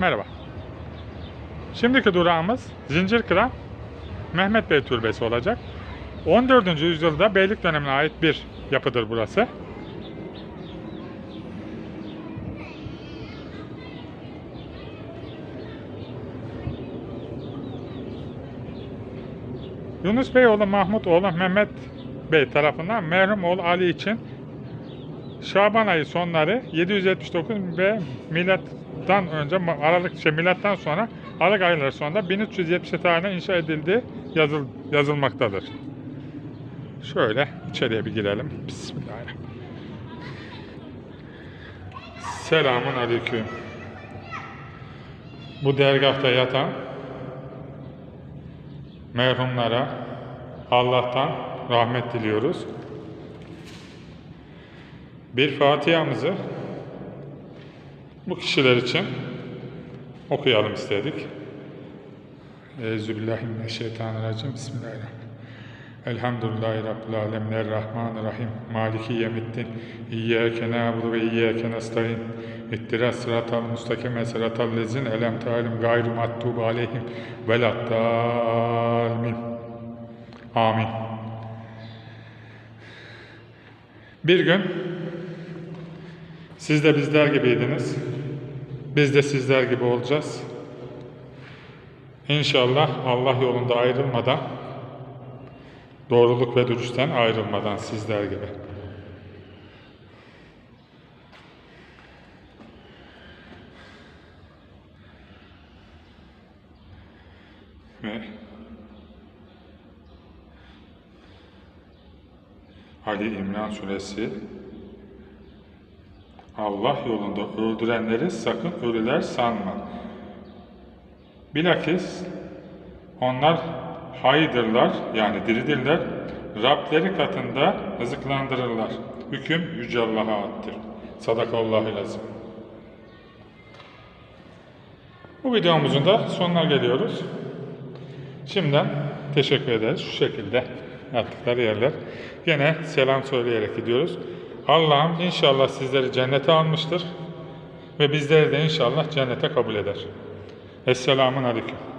Merhaba. Şimdiki durağımız Zincirkıran Mehmet Bey Türbesi olacak. 14. yüzyılda beylik dönemine ait bir yapıdır burası. Yunus Bey oğlu Mahmut oğlu Mehmet Bey tarafından merhum oğlu Ali için Şaban ayı sonları 779 ve milattan önce Aralık şey milattan sonra Aralık ayları sonunda 1370 tarihinde inşa edildiği yazıl, yazılmaktadır. Şöyle içeriye bir girelim. Bismillahirrahmanirrahim. Selamun aleyküm. Bu dergahta yatan merhumlara Allah'tan rahmet diliyoruz. Bir Fatiha'mızı bu kişiler için okuyalım istedik. Euzubillahimineşşeytanirracim. Bismillahirrahmanirrahim. Elhamdülillahi Rabbil alemin. Errahmanirrahim. Maliki yemiddin. İyyâke nâbudu ve iyyâke nestaîn. İhtiras sıratal mustakim sıratal lezin elem ta'alim gayru mattubu aleyhim veladdâlmin. Amin. Bir gün siz de bizler gibiydiniz. Biz de sizler gibi olacağız. İnşallah Allah yolunda ayrılmadan, doğruluk ve dürüstten ayrılmadan sizler gibi. Ve Ali İmran Suresi Allah yolunda öldürenleri sakın ölüler sanma. Bilakis onlar haydırlar yani diridirler. Rableri katında rızıklandırırlar. Hüküm Yüce Allah'a aittir. Sadakallahu lazım. Bu videomuzun da sonuna geliyoruz. Şimdiden teşekkür ederiz. Şu şekilde yaptıkları yerler. Yine selam söyleyerek gidiyoruz. Allah'ım inşallah sizleri cennete almıştır. Ve bizleri de inşallah cennete kabul eder. Esselamun Aleyküm.